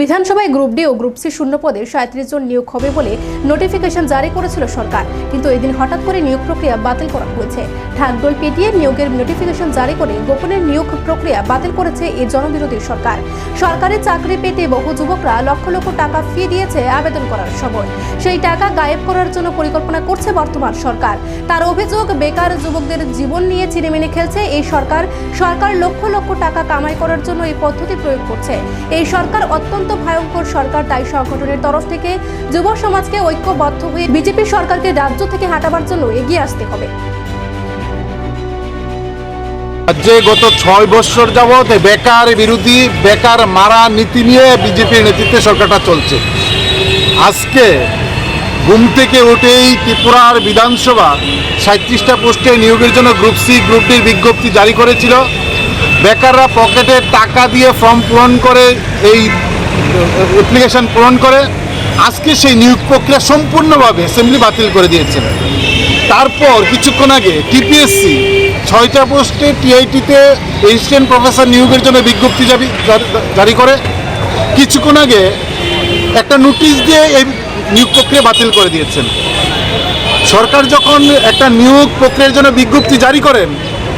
বিধানসভায় group D ও group C শূন্য পদে সাঁত্রিশ জন নিয়োগ হবে বলে নোটিফিকেশন জারি করেছিল সরকার। কিন্তু এদিন হঠাৎ করে নিয়োগ প্রক্রিয়া বাতিল করা হয়েছে। ঢাকডোল পেটিয়ে নিয়োগের নোটিফিকেশন জারি করে গোপনে নিয়োগ প্রক্রিয়া বাতিল করেছে এই জনবিরোধী সরকার। সরকারি চাকরি পেতে বহু যুবকরা লক্ষ লক্ষ টাকা ফি দিয়েছে আবেদন করার সময়। সেই টাকা গায়েব করার জন্য পরিকল্পনা করছে বর্তমান সরকার। তার অভিযোগ, বেকার যুবকদের জীবন নিয়ে চিনেমিনে খেলছে এই সরকার। সরকার লক্ষ লক্ষ টাকা কামাই করার জন্য এই পদ্ধতি প্রয়োগ করছে। এই সরকার অত্যন্ত ভয়ঙ্কর সরকার, তাই সংগঠনের তরফ থেকে যুব সমাজকে ঐক্যবদ্ধ হয়ে বিজেপি সরকারকে রাজ্য থেকে হাঁটাবার জন্য এগিয়ে আসতে হবে। রাজ্যে গত ছয় বছর যাবৎ বেকার বিরোধী, বেকার মারা নীতি নিয়ে বিজেপির নেতৃত্বে সরকারটা চলছে। আজকে ঘুম থেকে উঠেই ত্রিপুরার বিধানসভা সাঁত্রিশটা পোস্টে নিয়োগের জন্য গ্রুপ সি, গ্রুপ ডির বিজ্ঞপ্তি জারি করেছিল। বেকাররা পকেটে টাকা দিয়ে ফর্ম পূরণ করে এই অ্যাপ্লিকেশন পূরণ করে, আজকে সেই নিয়োগ প্রক্রিয়া সম্পূর্ণভাবে অ্যাসেম্বলি বাতিল করে দিয়েছেন তারপর কিছুক্ষণ আগে টিপিএসসি ছয়টা পোস্টে টিআইটিতে অ্যাসিস্ট্যান্ট প্রফেসর নিয়োগের জন্য বিজ্ঞপ্তি জারি জারি করে। কিছুক্ষণ আগে একটা নোটিশ দিয়ে এই নিয়োগ প্রক্রিয়া বাতিল করে দিয়েছেন। সরকার যখন একটা নিয়োগ প্রক্রিয়ার জন্য বিজ্ঞপ্তি জারি করেন,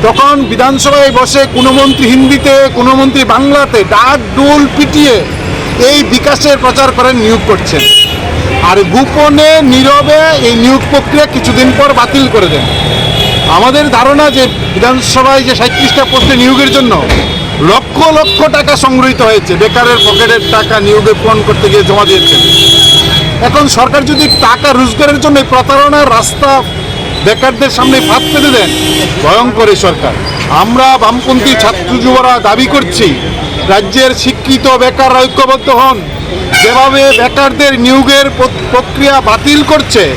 তখন বিধানসভায় বসে কোনো মন্ত্রী হিন্দিতে, কোনো মন্ত্রী বাংলাতে ডাক, ডোল পিটিয়ে এই বিকাশের প্রচার করেন নিয়োগ করছেন। আর গোপনে, নীরবে এই নিয়োগ প্রক্রিয়া কিছুদিন পর বাতিল করে দেন। আমাদের ধারণা যে বিধানসভায় যে সাঁত্রিশটা পোস্টে নিয়োগের জন্য লক্ষ লক্ষ টাকা সংগৃহীত হয়েছে, বেকারের পকেটের টাকা নিয়োগে পূরণ করতে গিয়ে জমা দিয়েছেন এখন সরকার যদি টাকা রোজগারের জন্য প্রতারণার রাস্তা বেকারদের সামনে ফাঁদ পেতে দেন, ভয়ঙ্কর সরকার। আমরা বামপন্থী ছাত্র যুবরা দাবি করছি রাজ্যের শিক্ষিত বেকাররা ঐক্যবদ্ধ হন। যেভাবে বেকারদের নিয়োগের প্রক্রিয়া বাতিল করছে,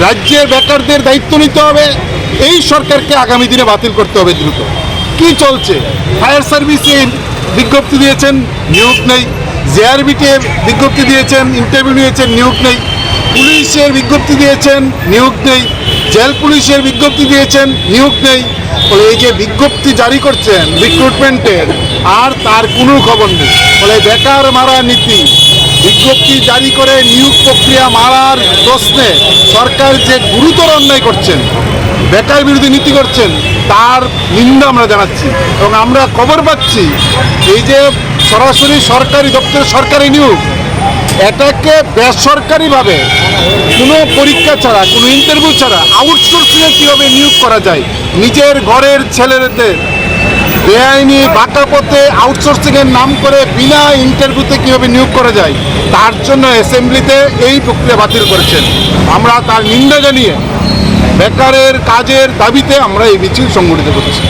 রাজ্যের বেকারদের দায়িত্ব নিতে হবে, এই সরকারকে আগামী দিনে বাতিল করতে হবে দ্রুত। কি চলছে? ফায়ার সার্ভিসে বিজ্ঞপ্তি দিয়েছেন, নিয়োগ নেই। জেআরবিতে বিজ্ঞপ্তি দিয়েছেন, ইন্টারভিউ নিয়েছেন, নিয়োগ নেই। পুলিশের বিজ্ঞপ্তি দিয়েছেন, নিয়োগ নেই। জেল পুলিশের বিজ্ঞপ্তি দিয়েছেন, নিয়োগ নেই। ফলে এই যে বিজ্ঞপ্তি জারি করছেন রিক্রুটমেন্টের আর তার কোনো খবর নেই। ফলে বেকার মারা নীতি। বিজ্ঞপ্তি জারি করে নিয়োগ প্রক্রিয়া মারার প্রশ্নে সরকার যে গুরুতর অন্যায় করছেন, বেকার বিরোধী নীতি করছেন, তার নিন্দা আমরা জানাচ্ছি। এবং আমরা খবর পাচ্ছি, এই যে সরাসরি সরকারি দপ্তরে সরকারি নিয়োগ এটাকে বেসরকারিভাবে কোনো পরীক্ষা ছাড়া, কোনো ইন্টারভিউ ছাড়া আউটসোর্সিংয়ে কীভাবে নিয়োগ করা যায়? নিজের ঘরের ছেলেদের বেআইনি বাঁকা পথে আউটসোর্সিংয়ের নাম করে বিনা ইন্টারভিউতে কীভাবে নিয়োগ করা যায়? তার জন্য অ্যাসেম্বলিতে এই প্রক্রিয়া বাতিল করেছেন। আমরা তার নিন্দা জানিয়ে বেকারের কাজের দাবিতে আমরা এই মিছিল সংগঠিত করছি।